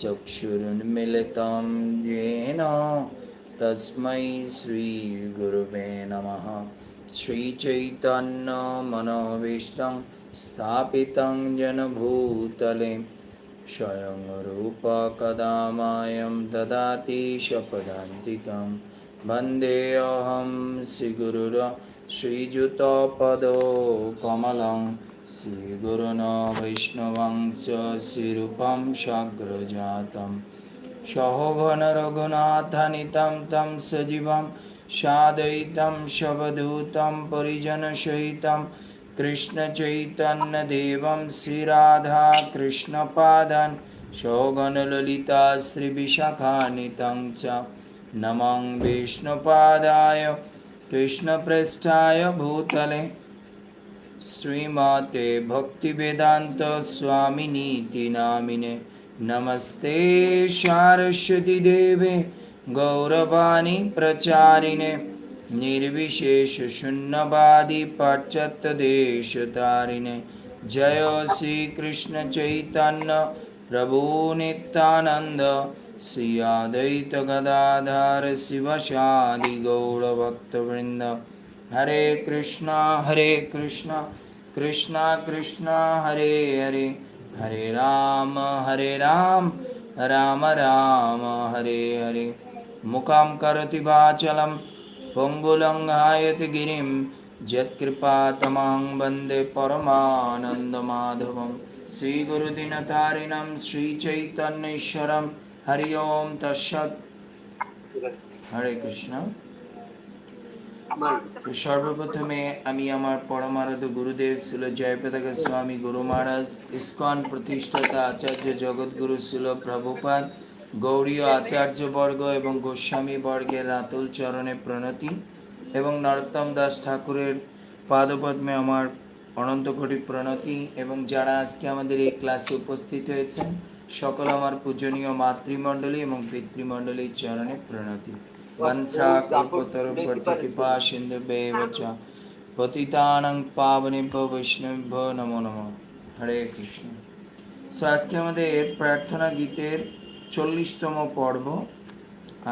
चक्षुरुन्मिलितं येन तस्मै श्रीगुरुवे नमः श्रीचैतन्यमनोभीष्टं स्थापितं जनभूतले स्वयं रूपकदा मायं ददाति शपदान्तिकं वन्देऽहं श्रीगुरुर श्रीयुतपदो कमलं श्रीगुरुण वैष्णवं च श्रीरूपं साग्रजातं सहोघनरघुनाथनितं तं सजीवं सादयितं शवधूतं परिजनसहितं कृष्णचैतन्यदेवं श्रीराधाकृष्णपादान् सौगणललिता श्रीविशाखानितं च नमं विष्णुपादाय कृष्णपृष्ठाय भूतले श्रीमते भक्तिवेदान्तस्वामिनीति नामिने। नमस्ते सारस्वतीदेवे गौरवाणी प्रचारिणे। निर्विशेषशून्यवादी पाश्चात्यदेशतारिणे जय श्रीकृष्णचैतन्य प्रभु नित्यानन्द। श्री हरे कृष्णा हरे कृष्णा कृष्णा कृष्णा हरे हरे हरे राम हरे राम राम राम हरे हरे मुखं करोति वाचलं पुङ्गुलङ्घायति गिरिं यत्कृपातमां वन्दे परमानन्दमाधवं श्रीगुरुदिनतारिणं श्रीचैतन्येश्वरं हरि ओं तस्सत् हरे कृष्ण সর্বপ্রথমে আমি আমার পরমারাধ্য গুরুদেব ছিল জয়পতাকা স্বামী গুরু মহারাজ, ইস্কন প্রতিষ্ঠাতা আচার্য জগৎগুরু ছিল প্রভুপাদ, গৌরীয় আচার্যবর্গ এবং গোস্বামী বর্গের রাতুল চরণে প্রণতি এবং নরোত্তম দাস ঠাকুরের পাদপদ্মে আমার অনন্ত কোটি প্রণতি এবং যারা আজকে আমাদের এই ক্লাসে উপস্থিত হয়েছেন সকল আমার পূজনীয় মাতৃমণ্ডলী এবং পিতৃমণ্ডলীর চরণে প্রণতি। বংশা কৃপা চ পতিতানাং পাবনেভ্য নমো নমঃ। হরে কৃষ্ণ। সো আজকে আমাদের প্রার্থনা গীতের চল্লিশতম পর্ব।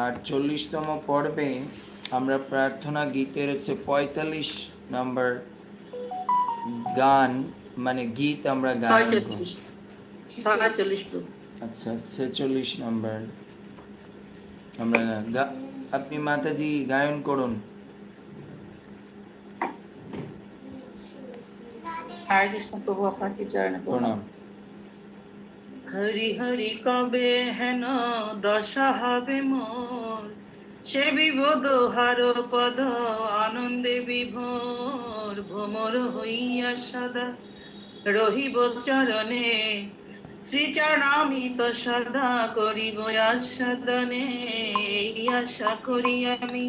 আর চল্লিশতম পর্বে আমরা প্রার্থনা গীতের হচ্ছে পঁয়তাল্লিশ নম্বর গান মানে গীত আমরা গান আচ্ছা ছেচল্লিশ নম্বর আমরা আপনি মাতাজি গায়ন করুন। হরে কৃষ্ণ প্রভু আপনার চরণে প্রণাম। প্রণাম। হরি হরি কবে হেন দশা হবে মোর। সে বিবোধ হার পদ আনন্দে বিভোর। ভ্রমর হইয়া সদা রহিব চরণে শ্রীচরণামিত সদা করিব আস্বাদনে। আশা করি আমি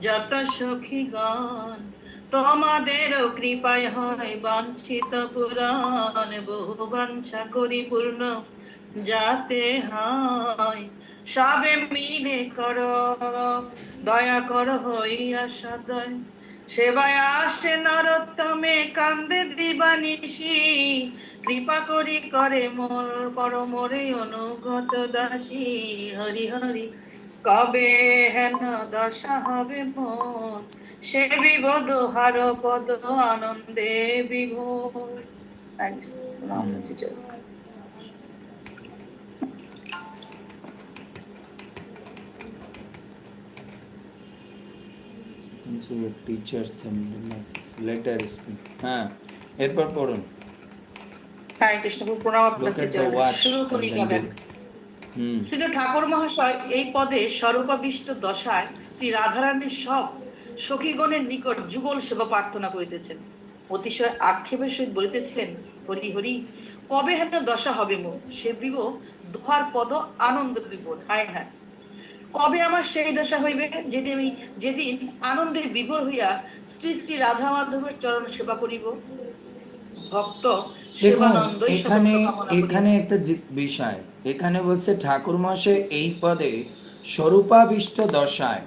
যত সখীগণ তোমাদের কৃপায় হয় বাঞ্ছিত পুরাণ। বহু বাঞ্ছা করি পূর্ণ যাতে হয়। সবে মিলে কর, দয়া কর হইয়া সদয় সেবায় আসে নরোত্তমে কান্দে দিবানিশি। কৃপা করি, করে মোর কর মোরে অনুগত দাসী। হরি হরি, কবে হেন দশা হবে মোর সে বিবোধ, হার পদ, আনন্দে বিভোর। So your teachers and the masses. Later speak. হ্যাঁ এরপর পড়ুন. হরে কৃষ্ণ প্রণাম আপনাকে at the watch. শুরু করি and then গাবেন do- হুম। শ্রী ঠাকুর মহাশয় এই পদে স্বরূপাবিষ্ট দশায় শ্রী রাধারানীর সব সখীগণের নিকট যুগল সেবা প্রার্থনা করিতেছেন। অতিশয় আক্ষেপের সহিত বলিতেছেন হরি হরি কবে হেন দশা হবে মো? সে বিব দোহার পদ আনন্দ বিভোর। হায় হায়। কবে আমার সেই দশা হইবে? যেদিন আমি যেদিন আনন্দে বিভোর হইয়া শ্রী শ্রী রাধা মাধবের চরণ সেবা করিব। ভক্ত এখানে। এখানে একটা বিষয়। এখানে বলছে ঠাকুর এই পদে স্বরূপাবিষ্ট দশায়।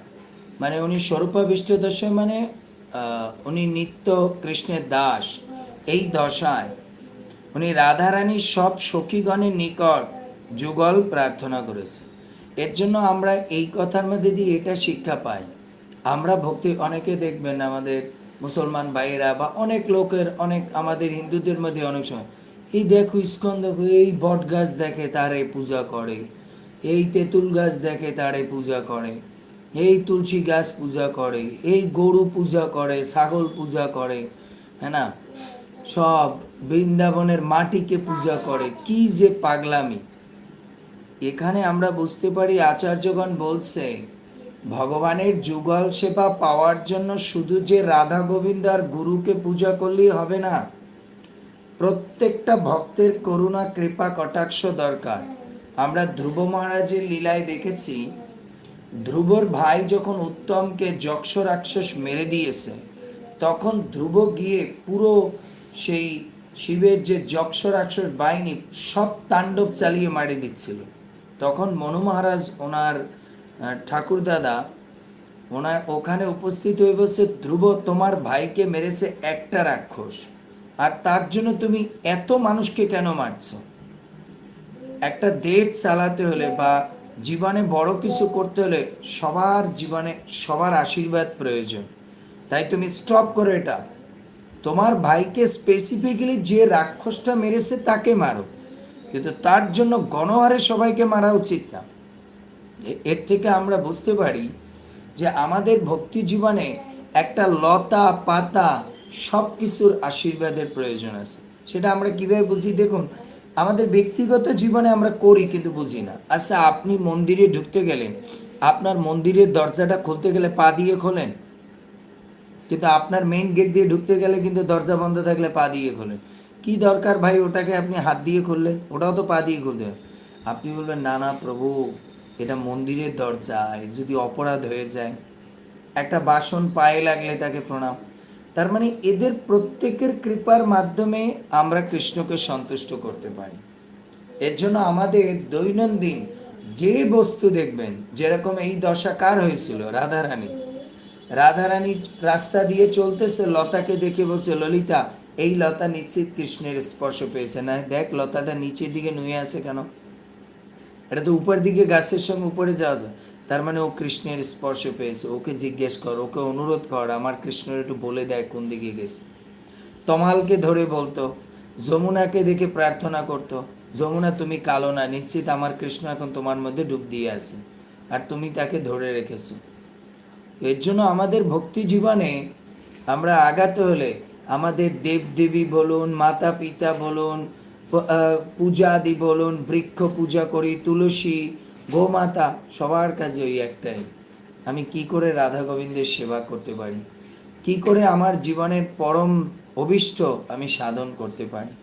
মানে উনি স্বরূপাবিষ্ট দশায় মানে আহ, উনি নিত্য কৃষ্ণের দাস এই দশায়। উনি রাধারানীর সব সখীগণের নিকট যুগল প্রার্থনা করেছে। এর জন্য আমরা এই কথার মধ্যে দিয়ে এটা শিক্ষা পাই। আমরা ভক্তি অনেকে দেখবেন আমাদের মুসলমান ভাইয়েরা বা অনেক লোকের, অনেক আমাদের হিন্দুদের মধ্যে অনেক সময়, এই দেখো ইস্কন, দেখো এই বট গাছ দেখে তারে পূজা করে, এই তেঁতুল গাছ দেখে তারে পূজা করে, এই তুলসী গাছ পূজা করে, এই গরু পূজা করে, ছাগল পূজা করে। হ্যাঁ না? সব বৃন্দাবনের মাটিকে পূজা করে। কি যে পাগলামি। এখানে আমরা বুঝতে পারি আচার্যগণ বলছে, ভগবানের যুগল সেবা পাওয়ার জন্য শুধু যে রাধা গোবিন্দ আর গুরুকে পূজা করলেই হবে না, প্রত্যেকটা ভক্তের করুণা, কৃপা, কটাক্ষ দরকার। আমরা ধ্রুব মহারাজের লীলায় দেখেছি, ধ্রুবর ভাই যখন উত্তমকে যক্ষ রাক্ষস মেরে দিয়েছে, তখন ধ্রুব গিয়ে পুরো সেই শিবের যে যক্ষ রাক্ষস বাহিনী সব তাণ্ডব চালিয়ে মারি দিচ্ছিল। তখন মনু মহারাজ ওনার আহ, ঠাকুরদাদা ওনার ওখানে উপস্থিত হয়ে বসে ধ্রুব তোমার ভাইকে মেরেছে একটা রাক্ষস। আর তার জন্য তুমি এত মানুষকে কেন মারছো? একটা দেশ চালাতে হলে বা জীবনে বড় কিছু করতে হলে সবার জীবনে সবার আশীর্বাদ প্রয়োজন। তাই তুমি স্টপ করো এটা। তোমার ভাইকে স্পেসিফিক্যালি যে রাক্ষসটা মেরেছে তাকে মারো। কিন্তু তার জন্য গণহারে সবাইকে মারা উচিত না। এর থেকে আমরা বুঝতে পারি যে আমাদের ভক্তি জীবনে একটা লতা, পাতা সব কিছুর আশীর্বাদের প্রয়োজন আছে। সেটা আমরা কীভাবে বুঝি? দেখুন, আমাদের ব্যক্তিগত জীবনে আমরা করি কিন্তু বুঝি না। আচ্ছা আপনি মন্দিরে ঢুকতে গেলে আপনার মন্দিরের দরজাটা খুলতে গেলে পা দিয়ে খোলেন, কিন্তু আপনার মেইন গেট দিয়ে ঢুকতে গেলে কিন্তু দরজা বন্ধ থাকলে পা দিয়ে খোলেন। কি দরকার ভাই ওটাকে আপনি হাত দিয়ে খুললেন? ওটাও তো পা দিয়ে খুলতে আপনি বলবেন, না না, প্রভু, এটা মন্দিরের দরজা যদি অপরাধ হয়ে যায়, একটা বাসন পায়ে লাগলে তাকে প্রণাম। তার মানে এদের প্রত্যেকের কৃপার মাধ্যমে আমরা কৃষ্ণকে সন্তুষ্ট করতে পারি। এর জন্য আমাদের দৈনন্দিন যে বস্তু দেখবেন, যেরকম এই দশা কার হয়েছিল? রাধারানী। রাধারানী রাস্তা দিয়ে চলতেছে, লতাকে দেখে বলছে, ললিতা এই লতা নিশ্চিত কৃষ্ণের স্পর্শ পেয়েছে। না, দেখ, লতাটা নিচের দিকে নুয়ে আছে কেন? এটা তো উপর দিকে গাছের সঙ্গে উপরে যাওয়া যায়। তার মানে ও কৃষ্ণের স্পর্শ পেয়েছে। ওকে জিজ্ঞেস কর, ওকে অনুরোধ কর, আমার কৃষ্ণের একটু বলে দেয় কোন দিকে গেছে। তমালকে ধরে বলতো, যমুনাকে দেখে প্রার্থনা করতো, যমুনা তুমি কালো না, নিশ্চিত আমার কৃষ্ণ এখন তোমার মধ্যে ডুব দিয়ে আছে, আর তুমি তাকে ধরে রেখেছো। এর জন্য আমাদের ভক্তি জীবনে আমরা আগাতে হলে আমাদের দেবদেবী বলুন মাতা পিতা বলুন পূজাদি বলুন, বৃক্ষ পূজা করি, তুলসী, গোমাতা, সবার কাছে ওই একটাই। আমি কি করে রাধা গোবিন্দের সেবা করতে পারি? কি করে আমার জীবনের পরম অভিষ্ট আমি সাধন করতে পারি?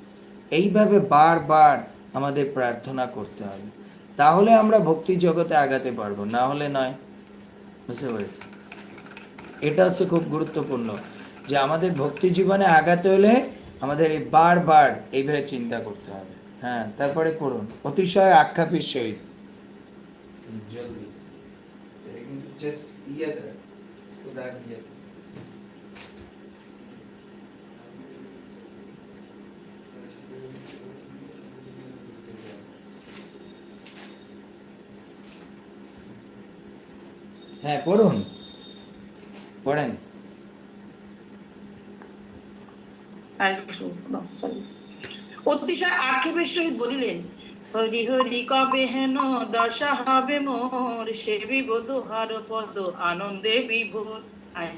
এইভাবে বারবার আমাদের প্রার্থনা করতে হবে। তাহলে আমরা ভক্তি জগতে আগাতে পারব, না হলে নয়। বুঝতে পেরেছি এটা হচ্ছে খুব গুরুত্বপূর্ণ। যে আমাদের ভক্তি জীবনে আগাতে হলে আমাদের এই বারবার এইভাবে চিন্তা করতে হবে। হ্যাঁ তারপরে পড়ুন। অতিশয় আক্ষাপের সহিত। জলদি। জাস্ট হ্যাঁ পড়ুন। পড়েন। অতিশয় আক্ষেপের সহিত বলিলেন হরি হরি কবে হেন দশা হবে মোর? সেবি বধু হার পদ আনন্দে বিভোর। হায়।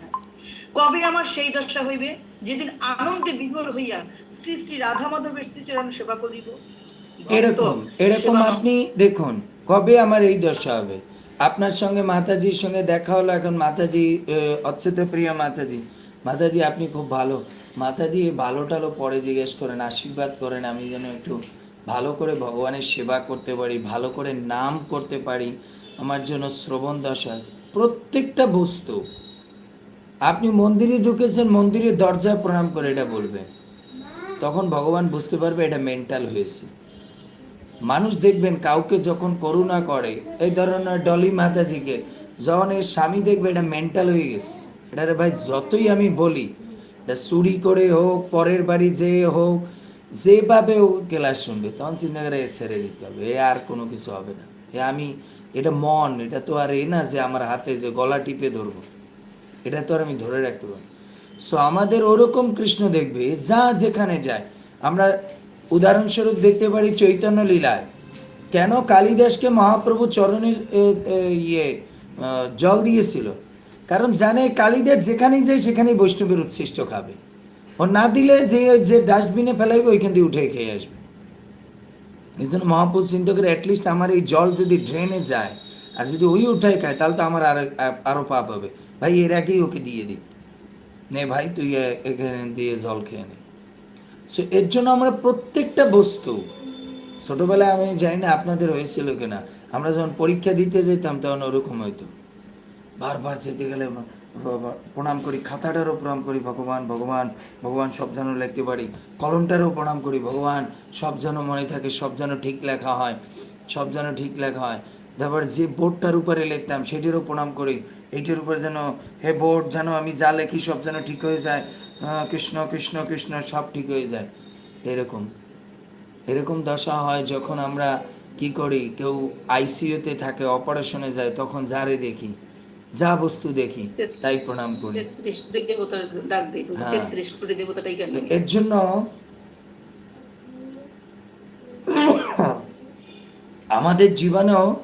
কবে আমার সেই দশা হইবে? যেদিন আনন্দে বিভোর হইয়া শ্রী শ্রী রাধা মাধবের শ্রীচরণ সেবা করিব। এরকম এরকম আপনি দেখুন কবে আমার এই দশা হবে? আপনার সঙ্গে মাতাজির সঙ্গে দেখা হলো এখন মাতাজি অচ্যুত প্রিয় মাতাজি। মাতাজি, আপনি খুব ভালো। মাতাজি ভালো টালো পরে জিজ্ঞেস করেন, আশীর্বাদ করেন, আমি যেন একটু ভালো করে ভগবানের সেবা করতে পারি, ভালো করে নাম করতে পারি, আমার জন্য শ্রবণ দশা আছে। প্রত্যেকটা বস্তু, আপনি মন্দিরে ঢুকেছেন, মন্দিরের দরজায় প্রণাম করে এটা বলবেন। তখন ভগবান বুঝতে পারবে এটা মেন্টাল হয়েছে। মানুষ দেখবেন কাউকে যখন করুণা করে, এই ধরনের ডলি মাতাজিকে, যখন এর স্বামী দেখবে এটা মেন্টাল হয়ে গেছে। এটারে ভাই, যতই আমি বলি চুরি করে হোক, পরের বাড়ি যেয়ে হোক, যেভাবে ও ক্লাস শুনবে, তখন চিন্তা করে ছেড়ে দিতে হবে, এ আর কোনো কিছু হবে না। এ আমি, এটা মন, এটা তো আর এ না যে আমার হাতে যে গলা টিপে ধরবো, এটা তো আর আমি ধরে রাখতে পারি সো আমাদের ওরকম কৃষ্ণ দেখবে, যা যেখানে যায়। আমরা উদাহরণস্বরূপ দেখতে পারি চৈতন্য লীলায়। কেন কালিদাসকে মহাপ্রভু চরণের ইয়ে জল দিয়েছিল? কারণ জানে কালিদাস যেখানেই যায়, সেখানেই বৈষ্ণবের উচ্ছিষ্ট খাবে। ও না দিলে যে যে ডাস্টবিনে ফেলাইবে, ওইখান দিয়ে উঠে খেয়ে আসবে। এই জন্য মহাপুর চিন্তা করে অ্যাটলিস্ট আমার এই জল যদি ড্রেনে যায়, আর যদি ওই উঠায় খায়, তাহলে তো আমার আর আরও পাপ হবে। ভাই, এর আগেই ওকে দিয়ে দিই। নে ভাই, তুই এখানে দিয়ে জল খেয়ে নে। সো এর জন্য আমরা প্রত্যেকটা বস্তু, ছোটোবেলায় আমি জানি না আপনাদের হয়েছিল কিনা, আমরা যখন পরীক্ষা দিতে যেতাম, তখন ওরকম হয়তো বারবার যেতে গেলে প্রণাম করি, খাতাটারও প্রণাম করি, ভগবান ভগবান ভগবান সব যেন লিখতে পারি, কলমটারও প্রণাম করি, ভগবান সব যেন মনে থাকে, সব যেন ঠিক লেখা হয়, সব যেন ঠিক লেখা হয়। তারপর যে বোর্ডটার উপরে লিখতাম, সেটিরও প্রণাম করি এইটার উপরে যেন, হে বোর্ড, যেন আমি যা লেখি সব যেন ঠিক হয়ে যায় কৃষ্ণ কৃষ্ণ কৃষ্ণ, সব ঠিক হয়ে যায়। এরকম এরকম দশা হয় যখন আমরা কি করি, কেউ আইসিইউতে থাকে, অপারেশনে যায়, তখন যারে দেখি। যা বস্তু দেখি তাই প্রণাম করি। হ্যাঁ। এর জন্য আমাদের জীবনেও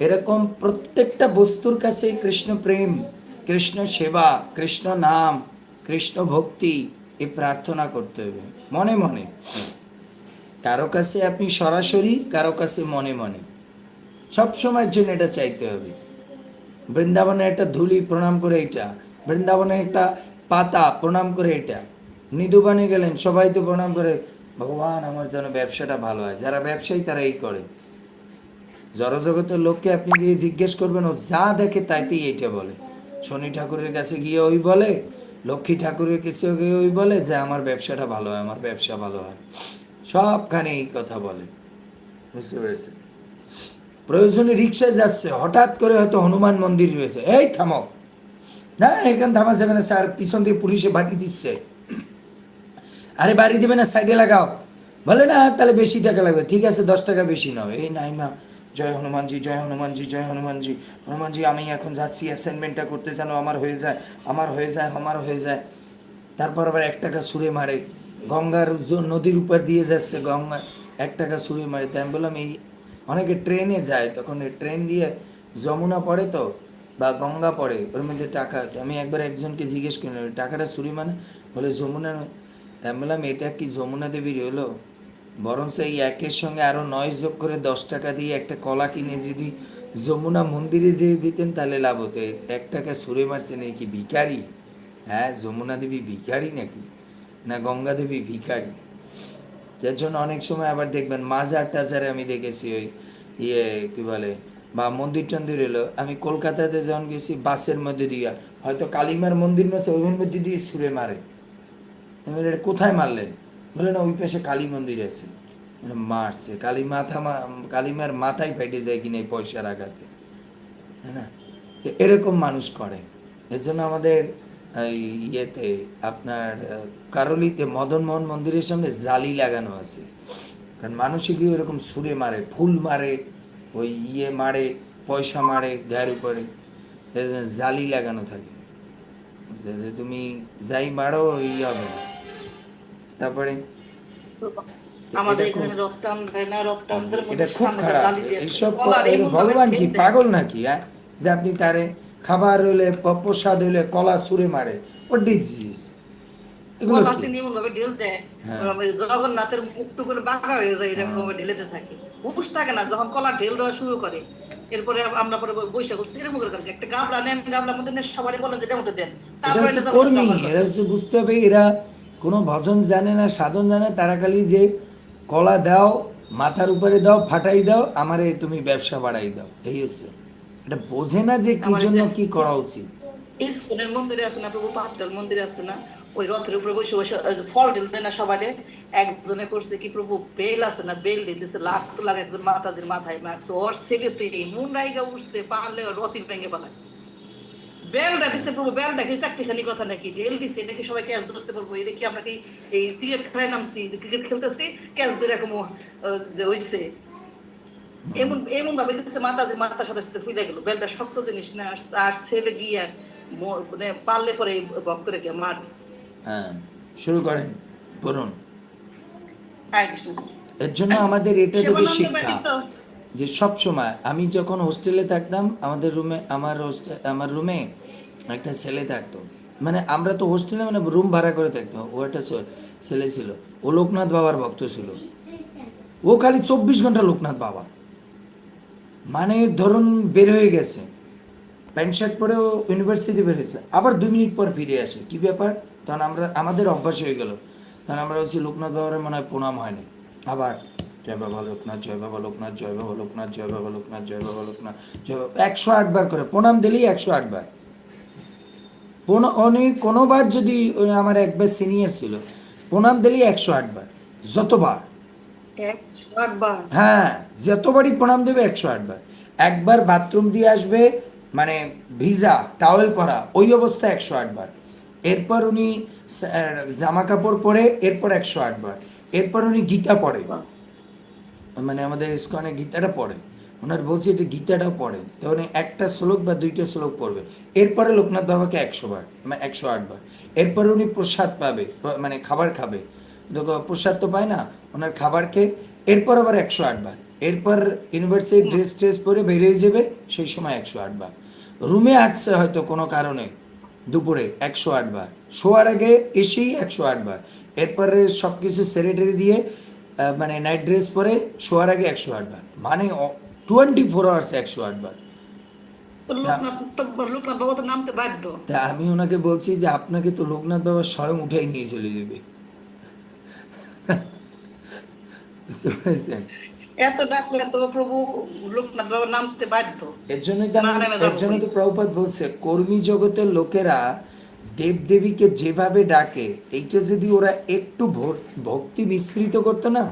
এরকম প্রত্যেকটা বস্তুর কাছে কৃষ্ণ প্রেম কৃষ্ণ সেবা কৃষ্ণ নাম কৃষ্ণ ভক্তি এ প্রার্থনা করতে হবে মনে মনে। কারও কাছে আপনি সরাসরি কারও কাছে মনে মনে। সব সময়ের জন্য এটা চাইতে হবে। বৃন্দাবনে একটা ধুলি প্রণাম করে এটা, বৃন্দাবনে একটা পাতা প্রণাম করে এটা। মৃদুবানে গেলেন, সবাই তো প্রণাম করে, ভগবান, আমার যেন ব্যবসাটা ভালো হয়। যারা ব্যবসায়ী, তারা এই করে। জড়জগতের লোককে আপনি যে জিজ্ঞেস করবেন, ও যা দেখে তাইতেই এইটা বলে। শনি ঠাকুরের কাছে গিয়ে ওই বলে, লক্ষ্মী ঠাকুরের কাছে গিয়ে ওই বলে যে, আমার ব্যবসাটা ভালো হয়, আমার ব্যবসা ভালো হয়। সবখানে এই কথা বলে। বুঝতে পেরেছেন? প্রয়োজনে রিক্সায় যাচ্ছে, হঠাৎ করে হয়তো হনুমান মন্দির রয়েছে। এই থামো। না, এখানে থামা যাবে না, স্যার। পিছন দিয়ে পুলিশে বাড়ি দিচ্ছে। আরে, বাড়ি দেবে না, সাইডে লাগাও। বলে, না, তাহলে বেশি টাকা লাগবে। ঠিক আছে, দশ টাকা বেশি নাও। এই নাই মা জয় হনুমানজি জয় হনুমানজি জয় হনুমানজি। হনুমানজি, আমি এখন যাচ্ছি অ্যাসাইনমেন্টটা করতে যেন আমার হয়ে যায়, আমার হয়ে যায়, আমার হয়ে যায়। তারপর আবার এক টাকা সুরে মারে। গঙ্গার নদীর উপর দিয়ে যাচ্ছে গঙ্গা, এক টাকা সুরে মারে। তাই আমি বললাম, এই অনেকে ট্রেনে যায়, তখন ট্রেন দিয়ে যমুনা পড়ে তো বা গঙ্গা পড়ে, ওর মধ্যে টাকা আমি একবার একজনকে জিজ্ঞেস করলাম "ওই টাকাটা সুরি মানে? বলে, যমুনা তাই বললাম, এটা কি যমুনা দেবীর হলো? বরং এই একের সঙ্গে আরও নয় যোগ করে দশ টাকা দিয়ে একটা কলা কিনে যদি যমুনা মন্দিরে যেয়ে দিতেন, তাহলে লাভ হতো। এক টাকা সুরে মারছে এই কি ভিখারি? হ্যাঁ যমুনা দেবী ভিখারি নাকি? না, গঙ্গা দেবী ভিখারি। যার জন্য অনেক সময় আবার দেখবেন মাজার টাজারে আমি দেখেছি ওই ইয়ে কি বলে, বা মন্দির টন্দির এলো। আমি কলকাতাতে যখন গেছি, বাসের মধ্যে দিয়ে, হয়তো কালিমার মন্দির মাসে ওই মধ্যে দিয়ে ছুঁড়ে মারে। আমি এটা কোথায় মারলেন? বলে, না, ওই পাশে কালী মন্দির আছে। মারছে। কালী মাথা কালিমার মাথায় ফেটে যায় কিনা এই পয়সার আঘাতে। হ্যাঁ না? তো এরকম মানুষ করে। এর জন্য আমাদের ইয়েতে আপনার কারলিতে মদন মোহন মন্দিরের সামনে জালি লাগানো আছে। কারণ মানুষই এরকম ছুঁড়ে মারে ফুল মারে ওই ইয়ে মারে পয়সা মারে গায়ের উপরে। জালি লাগানো থাকে। তুমি যাই মারো ওই হবে না। তারপরে এটা খুব- খারাপ। এইসব ভগবান কি পাগল নাকি হ্যাঁ? যে আপনি তারে খাবার হইলে প্রসাদ হইলে কলা সুরে মারে। ও ডিজিজ এগুলো হ্যাঁ। জগন্নাথের বাঁকা হয়ে যায় এরকম ঢেলেতে থাকে। হুশ থাকে না যখন কলা ঢেল দেওয়া শুরু করে এরপরে আমরা পরে বৈশাখ করছি এরকম করে করে একটা গাবলা নেন গাবলার মধ্যে সবারই বলেন যেটা মধ্যে দেন। তারপরে হচ্ছে এটা যখন কর্মী এরা হচ্ছে বুঝতে হবে এরা কোনো ভজন জানে না সাধন জানে তারা খালি যে কলা দাও মাথার উপরে দাও ফাটাই দাও আমারে তুমি ব্যবসা বাড়াই দাও। এই হচ্ছে। এটা বোঝে না যে কি জন্য কি করা উচিত। ইস্কনের মন্দিরে আছে না প্রভু পাত্তাল মন্দিরে আছে না ওই রথের উপরে বসে বসে ফল না সবাই একজনে করছে কি প্রভু বেল আছে না বেল দিতেছে লাখ তো লাখ একজন মাতাজির মাথায় মারছে ওর ছেলেতে মুন্ডাইগা উঠছে পারলে রথির ভেঙে পালায় বেলটা দিছে প্রভু বেলটা কি চারটিখানি কথা নাকি? ঢেল দিছে নাকি সবাই ক্যাচ ধরতে পারব? এটা কি আমরা কি এই ক্রিকেট খেলায় নামছি যে ক্রিকেট খেলতেছি ক্যাচ ধরে এরকম যে হইছে? এমন এমন ভাবে মাথা যে মাথার সাথে সাথে ফুলে গেল। বেলটা শক্ত জিনিস না আর- ছেলে গিয়ে মানে পারলে পরে এই ভক্তরে কে মার হ্যাঁ শুরু করেন পড়ুন। এর জন্য আমাদের এটা শিক্ষা যে সব সময় আমি যখন হোস্টেলে থাকতাম আমাদের রুমে আমার আমার রুমে একটা ছেলে থাকতো। মানে আমরা তো হোস্টেলে মানে রুম ভাড়া করে থাকতাম ও একটা ছেলে ছিল। ও লোকনাথ বাবার ভক্ত ছিল। ও খালি চব্বিশ ঘণ্টা লোকনাথ বাবা। মানে ধরুন বের হয়ে গেছে। প্যান্ট শার্ট পরে ও ইউনিভার্সিটি বেরিয়েছে আবার দুই মিনিট পর ফিরে আসে। কি ব্যাপার? তখন আমরা, আমাদের অভ্যাস হয়ে গেল। তখন আমরা হচ্ছে লোকনাথ বাবার মনে হয় প্রণাম হয়নি। আবার, জয় বাবা লোকনাথ, জয় বাবা লোকনাথ, জয় বাবা লোকনাথ, জয় বাবা লোকনাথ, জয় বাবা লোকনাথ, জয় বাবা একশো আটবার করে। প্রণাম দিলেই একশো আটবার কোনো অনেক কোনোবার যদি আমার একবার সিনিয়র ছিল, প্রণাম দিলেই একশো আটবার যতবার। হ্যাঁ যতবারই প্রণাম দেবে একশো আটবার একবার বাথরুম দিয়ে আসবে মানে ভিজা টাওয়েল পরা, ওই অবস্থা একশো আটবার এরপর উনি জামা কাপড় পরে, এরপর একশো আটবার এরপর উনি গীতা পড়ে। মানে আমাদের ইস্কনে গীতাটা পড়ে। ওনার বলছে এটা গীতাটাও পড়ে। তো উনি একটা শ্লোক বা দুইটা শ্লোক পড়বে। এরপরে লোকনাথ বাবাকে একশো বার মানে একশো আটবার এরপরে উনি প্রসাদ পাবে মানে খাবার খাবে। দেখো প্রসাদ তো পায় না ওনার খাবার খেয়ে এরপর আবার একশো আটবার এরপর ইউনিভার্সিটি ড্রেস ট্রেস পরে বেরিয়ে যাবে সেই সময় একশো আটবার রুমে আসছে হয়তো কোনো কারণে দুপুরে একশো আটবার শোয়ার আগে এসেই একশো আটবার এরপরে সব কিছু সেরেটারি দিয়ে মানে নাইট ড্রেস পরে শোয়ার আগে একশো আটবার মানে টোয়েন্টি ফোর আওয়ার্স একশো আটবার তা আমি ওনাকে বলছি যে আপনাকে তো লোকনাথ বাবা স্বয়ং উঠাই নিয়ে চলে যাবে। বুঝতে পেরেছেন এত ডাকলে তো প্রভু লোকনাথ বাবা নামতে বাধ্য। এর জন্যই তো আমি- না, না, এর জন্য তো প্রভুপাত বলছে কর্মী জগতের লোকেরা দেবদেবীকে যেভাবে ডাকে এইটা যদি ওরা একটু ভক্তি মিশ্রিত করতো না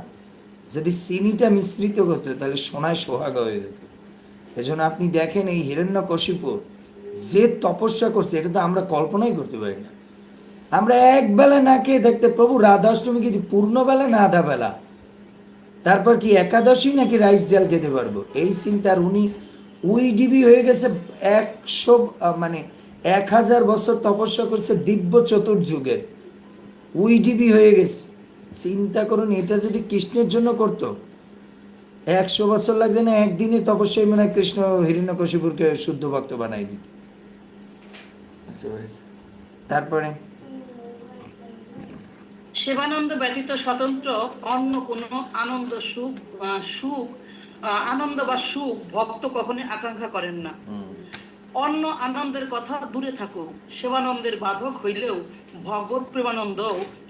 যদি চিনিটা মিশ্রিত করতো তাহলে সোনায় সোহাগা হয়ে যেত। এজন্য আপনি দেখেন এই হিরণ্যকশিপু যে তপস্যা করছে এটা তো আমরা কল্পনাই করতে পারি না। আমরা এক বেলা না খেয়ে দেখতে প্রভু রাধাষ্টমী কি পূর্ণ বেলা না আধা বেলা তারপর কি একাদশী নাকি রাইস ডাল খেতে পারব? এই চিন্তার উনি উই ডিবি হয়ে গেছে একশো মানে এক হাজার বছর তপস্যা করছে দিব্য চতুর্যুগের। উই ডিবি হয়ে গেছে। চিন্তা করুন, এটা যদি কৃষ্ণের জন্য করতো, একশো বছর লাগবে না একদিনে তপস্যায় মনে কৃষ্ণ হিরণ্যকশিপুরকে শুদ্ধ ভক্ত বানাই দিত। তারপরে? সেবানন্দ ব্যতীত স্বতন্ত্র অন্য কোনো আনন্দ সুখ সুখ আনন্দ বা সুখ ভক্ত কখনোই আকাঙ্ক্ষা করেন না। অন্য আনন্দের কথা দূরে থাকুক সেবানন্দের বাধক হইলেও ভগবত প্রেমানন্দ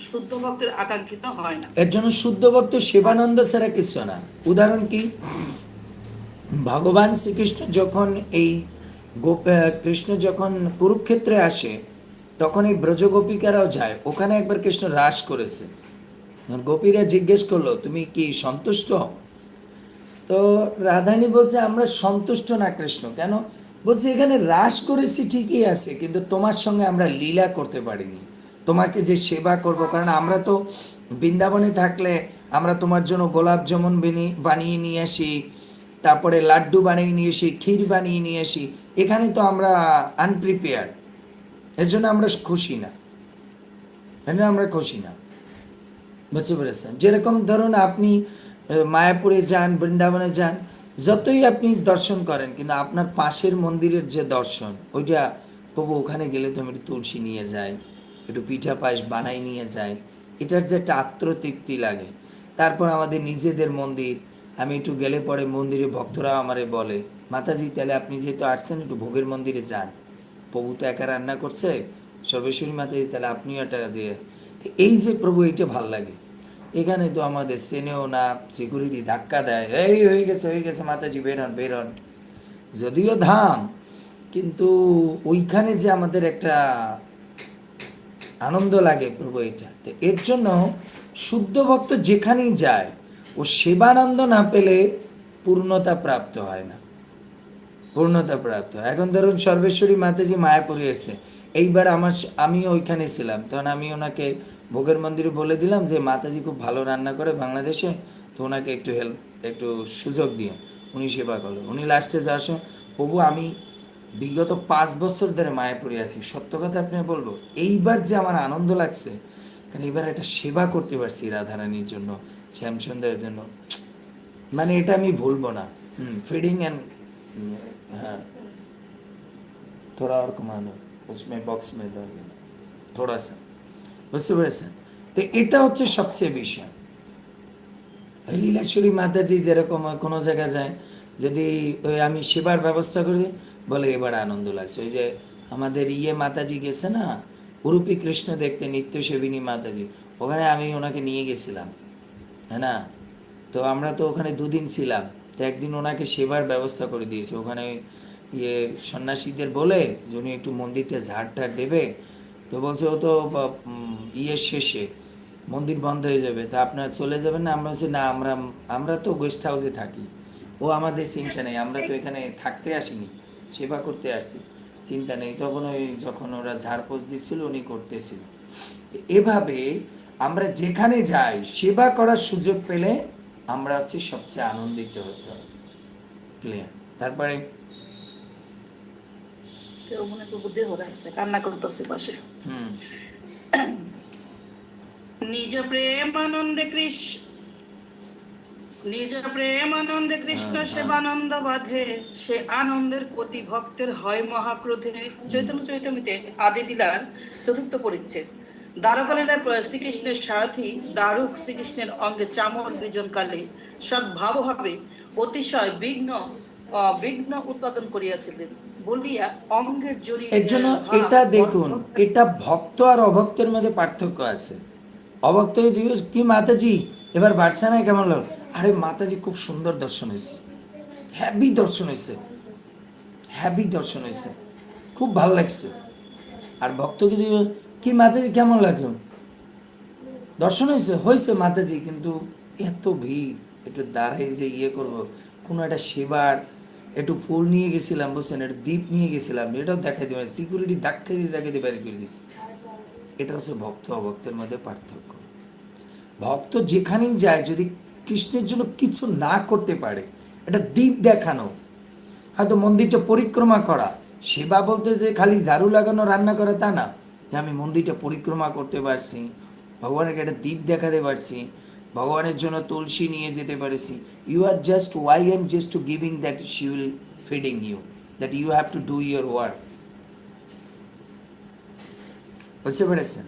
শুদ্ধ ভক্তের আকাঙ্ক্ষিত হয় না। এর জন্য শুদ্ধ ভক্ত শিবানন্দ ছাড়া কিছু না। উদাহরণ কি? ভগবান শ্রীকৃষ্ণ যখন এই গোপ কৃষ্ণ যখন কুরুক্ষেত্রে আসে তখন এই ব্রজগোপিকারাও যায়। ওখানে একবার কৃষ্ণ হ্রাস করেছে। গোপীরা জিজ্ঞেস করল, তুমি কি সন্তুষ্ট? তো রাধানী বলছে, আমরা সন্তুষ্ট না কৃষ্ণ। কেন? বলছে, এখানে হ্রাস করেছি ঠিকই আছে, কিন্তু তোমার সঙ্গে আমরা লীলা করতে পারিনি। তোমাকে যে সেবা করব, কারণ আমরা তো বৃন্দাবনে থাকলে আমরা তোমার জন্য গোলাপ বিনি- বানিয়ে নিয়ে আসি, তারপরে লাড্ডু বানিয়ে নিয়ে আসি, ক্ষীর বানিয়ে নিয়ে আসি। এখানে তো আমরা আনপ্রিপেয়ার এর জন্য আমরা খুশি না। এর জন্য আমরা খুশি না। বুঝতে পেরেছেন? যেরকম ধরুন আপনি মায়াপুরে যান, বৃন্দাবনে যান, যতই আপনি দর্শন করেন, কিন্তু আপনার পাশের মন্দিরের যে দর্শন, ওইটা প্রভু ওখানে গেলে তো আমি একটু তুলসী নিয়ে যাই, একটু পিঠা পায়েস বানাই নিয়ে যাই, এটার যে একটা আত্মতৃপ্তি লাগে। তারপর আমাদের নিজেদের মন্দির, আমি একটু গেলে পরে মন্দিরে ভক্তরা আমারে বলে, মাতাজি, তাহলে আপনি যেহেতু আসছেন, একটু ভোগের মন্দিরে যান। প্রভু তো একা রান্না করছে, সর্বেশ্বরী মাতাজি তাহলে আপনিও একটা যে এই যে প্রভু, এইটা ভালো লাগে। এখানে তো আমাদের চেনেও না, সিকিউরিটি ধাক্কা দেয়, এই হয়ে গেছে হয়ে গেছে মাতাজি বেরন বেরন যদিও ধাম, কিন্তু ওইখানে যে আমাদের একটা আনন্দ লাগে প্রভু এটা। তো এর জন্য শুদ্ধ ভক্ত যেখানেই যায়, ও সেবানন্দ না পেলে পূর্ণতা প্রাপ্ত হয় না। পূর্ণতা প্রাপ্ত। এখন ধরুন সর্বেশ্বরী মাতাজি মায়াপুরে এসছে। এইবার আমার আমি ওইখানে ছিলাম। তখন আমি ওনাকে ভোগের মন্দিরে বলে দিলাম যে, মাতাজি খুব ভালো রান্না করে বাংলাদেশে। তো ওনাকে একটু হেল্প একটু সুযোগ দিয়ে উনি সেবা করল উনি লাস্টে যা আসো প্রভু, আমি বিগত পাঁচ বছর ধরে মায়াপুরে আছি। সত্য কথা আপনি বলব, এইবার যে আমার আনন্দ লাগছে, কারণ এবার একটা সেবা করতে পারছি রাধারানীর জন্য, শ্যামসুন্দরের জন্য। মানে এটা আমি ভুলবো না। হুম ফিডিং অ্যান্ড हाँ थोड़ा और कमा लो उसमें बॉक्स में डाल दो थोड़ा सा বুঝতে পেরেছেন তো এটা হচ্ছে সবচেয়ে বিষয় ওই লীলাশ্বরী মাতাজি যেরকম কোনো জায়গায় যায় যদি ওই আমি সেবার ব্যবস্থা করি বলে এবার আনন্দ লাগছে ওই যে আমাদের ইয়ে মাতাজি গেছে না উরুপি কৃষ্ণ দেখতে নিত্য সেবিনী মাতাজি ওখানে আমি ওনাকে নিয়ে গেছিলাম হ্যাঁ না তো আমরা তো ওখানে দুদিন ছিলাম তো একদিন ওনাকে সেবার ব্যবস্থা করে দিয়েছে। ওখানে ইয়ে সন্ন্যাসীদের বলে যে উনি একটু মন্দিরটা ঝাড় টাড় দেবে। তো বলছে, ও তো ইয়ের শেষে মন্দির বন্ধ হয়ে যাবে। তা আপনার চলে যাবেন না? আমরা বলছি, না, আমরা আমরা তো গেস্ট হাউসে থাকি। ও আমাদের চিন্তা নেই। আমরা তো এখানে থাকতে আসিনি। সেবা করতে আসছি। চিন্তা নেই। তখন ওই যখন ওরা ঝাড়পোষ দিচ্ছিল, উনি করতেছিল। এভাবে আমরা যেখানে যাই, সেবা করার সুযোগ পেলে আমরা হচ্ছে সবচেয়ে আনন্দিত হতে হবে। ক্লিয়ার তারপরে? কেউ মনে করব দেহ রাখছে কান্না করতেছে পাশে। হুম। নিজ প্রেম আনন্দে কৃষ্ণ নিজ প্রেম আনন্দে কৃষ্ণ সেবানন্দ বাধে সে আনন্দের প্রতি ভক্তের হয় মহাক্রোধে। চৈতন্য চৈতন্যতে আদি দিলার চতুর্থ পরিচ্ছেদ। দ্বারকালীলায় শ্রীকৃষ্ণের সারথী দারুক শ্রীকৃষ্ণের অঙ্গে চামর বিজন কালে সদ্ভাব অতিশয় বিঘ্ন বিঘ্ন উৎপাদন করিয়াছিলেন। বলিয়া অঙ্গের জড়ি এর জন্য এটা দেখুন এটা ভক্ত আর অভক্তের মধ্যে পার্থক্য আছে। অভক্ত জিজ্ঞেস কি মাতাজি এবার না কেমন লাগল আরে মাতাজি খুব সুন্দর দর্শন হয়েছে। হ্যাভি দর্শন হয়েছে। হ্যাভি দর্শন হয়েছে। খুব ভালো লাগছে। আর ভক্তকে জিজ্ঞেস কি মাতাজি, কেমন লাগল? দর্শন হয়েছে হয়েছে মাতাজি, কিন্তু এত ভিড়, একটু দাঁড়াই যে ইয়ে করব। কোনো একটা সেবার, একটু ফুল নিয়ে গেছিলাম, বুঝছেন? একটু দ্বীপ নিয়ে গেছিলাম, এটাও দেখাই দেবে সিকিউরিটি ধাক্কা দিয়ে দেখাই দিয়ে বাড়ি করে দিস এটা হচ্ছে ভক্ত অভক্তের মধ্যে পার্থক্য। ভক্ত যেখানেই যায়, যদি কৃষ্ণের জন্য কিছু না করতে পারে এটা দ্বীপ দেখানো, হয়তো মন্দিরটা পরিক্রমা করা, সেবা বলতে যে খালি ঝাড়ু লাগানো, রান্না করা, তা না। যে আমি মন্দিরটা পরিক্রমা করতে পারছি, ভগবানকে একটা দ্বীপ দেখাতে পারছি, ভগবানের জন্য তুলসী নিয়ে যেতে পারছি। You are just Y M just to giving that she will feeding you that you have to do your work বুঝতে পেরেছেন?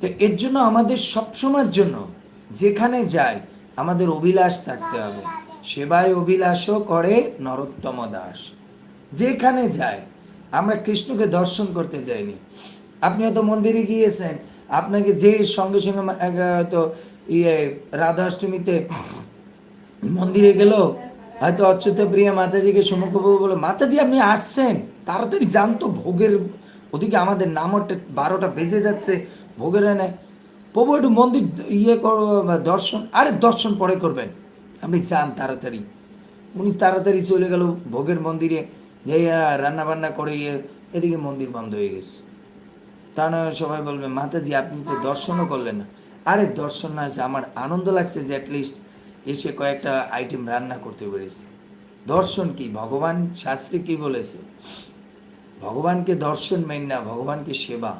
তো এর জন্য আমাদের সবসময়ের জন্য যেখানে যাই, আমাদের অভিলাষ থাকতে হবে। সেবায় অভিলাষও করে নরোত্তম দাস যেখানে যায় আমরা কৃষ্ণকে দর্শন করতে যাইনি। আপনি হয়তো মন্দিরে গিয়েছেন, আপনাকে যে সঙ্গে সঙ্গে হয়তো ইয়ে রাধাষ্টমীতে মন্দিরে গেল, হয়তো অচ্যুত প্রিয়া মাতাজিকে সম্মুখবাবু বলো মাতাজি, আপনি আসছেন? তাড়াতাড়ি জানতো ভোগের ওদিকে আমাদের নামটা বারোটা বেজে যাচ্ছে, ভোগের এনে। প্রভু, একটু মন্দির ইয়ে করো দর্শন, আরে দর্শন পরে করবেন। আপনি যান তাড়াতাড়ি। উনি তাড়াতাড়ি চলে গেল ভোগের মন্দিরে যে রান্না বান্না করে ইয়ে এদিকে মন্দির বন্ধ হয়ে গেছে। তা না সবাই বলবে, মাতাজি, আপনি তো দর্শনও করলেন না। আরে, দর্শন না আছে আমার আনন্দ লাগছে যে অ্যাটলিস্ট এসে কয়েকটা আইটেম রান্না করতে পেরেছি। দর্শন কি? ভগবান শাস্ত্রী কি বলেছে? ভগবানকে দর্শন মেন না, ভগবানকে সেবা।